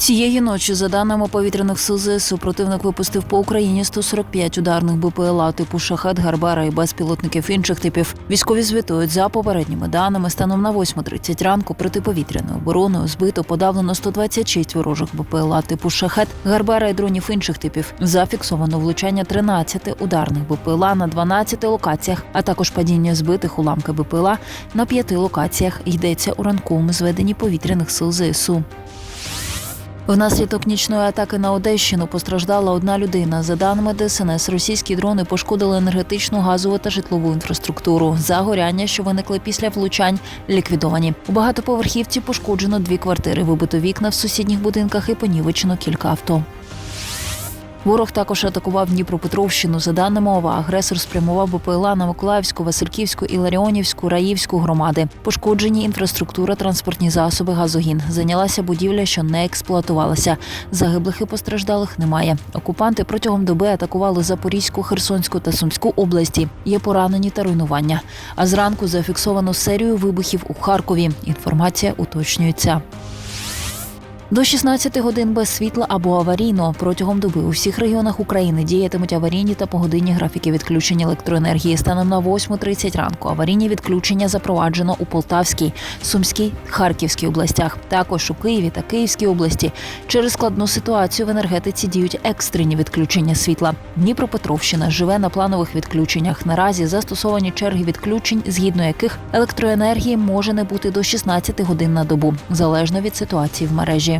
Цієї ночі, за даними повітряних сил ЗСУ, противник випустив по Україні 145 ударних БПЛА типу шахет, гарбара і безпілотників інших типів. Військові звітують за попередніми даними. Станом на 8.30 ранку протиповітряною обороною збито подавлено 126 ворожих БПЛА типу шахет, гарбара і дронів інших типів. Зафіксовано влучання 13 ударних БПЛА на 12 локаціях, а також падіння збитих уламки БПЛА на п'яти локаціях. Йдеться у ранковому зведенні повітряних сил ЗСУ. Внаслідок нічної атаки на Одещину постраждала одна людина. За даними ДСНС, російські дрони пошкодили енергетичну, газову та житлову інфраструктуру. Загоряння, що виникли після влучань, ліквідовані. У багатоповерхівці пошкоджено дві квартири, вибито вікна в сусідніх будинках і понівечено кілька авто. Ворог також атакував Дніпропетровщину. За даними ОВА, агресор спрямував БПЛА на Миколаївську, Васильківську, Іларіонівську, Раївську громади. Пошкоджені інфраструктура, транспортні засоби, газогін. Зайнялася будівля, що не експлуатувалася. Загиблих і постраждалих немає. Окупанти протягом доби атакували Запорізьку, Херсонську та Сумську області. Є поранені та руйнування. А зранку зафіксовано серію вибухів у Харкові. Інформація уточнюється. До 16 годин без світла або аварійно протягом доби у всіх регіонах України діятимуть аварійні та погодинні графіки відключення електроенергії. Станом на 8.30 ранку аварійні відключення запроваджено у Полтавській, Сумській, Харківській областях. Також у Києві та Київській області через складну ситуацію в енергетиці діють екстрені відключення світла. Дніпропетровщина живе на планових відключеннях. Наразі застосовані черги відключень, згідно яких електроенергії може не бути до 16 годин на добу, залежно від ситуації в мережі.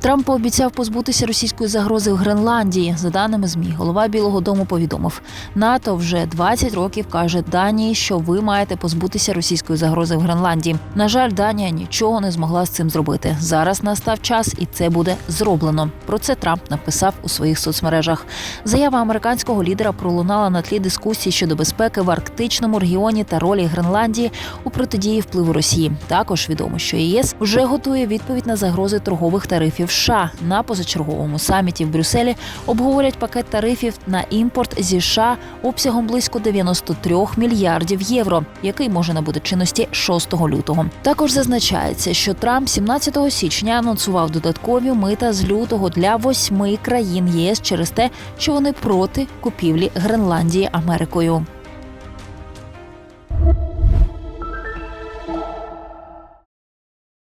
Трамп пообіцяв позбутися російської загрози в Гренландії. За даними змі, голова Білого Дому повідомив, НАТО вже 20 років каже Данії, що ви маєте позбутися російської загрози в Гренландії. На жаль, Данія нічого не змогла з цим зробити. Зараз настав час, і це буде зроблено. Про це Трамп написав у своїх соцмережах. Заява американського лідера пролунала на тлі дискусії щодо безпеки в арктичному регіоні та ролі Гренландії у протидії впливу Росії. Також відомо, що ЄС вже готує відповідь на загрози торгових тарифів США. На позачерговому саміті в Брюсселі обговорять пакет тарифів на імпорт зі США обсягом близько 93 мільярдів євро, який може набути чинності 6 лютого. Також зазначається, що Трамп 17 січня анонсував додаткові мита з лютого для восьми країн ЄС через те, що вони проти купівлі Гренландії Америкою.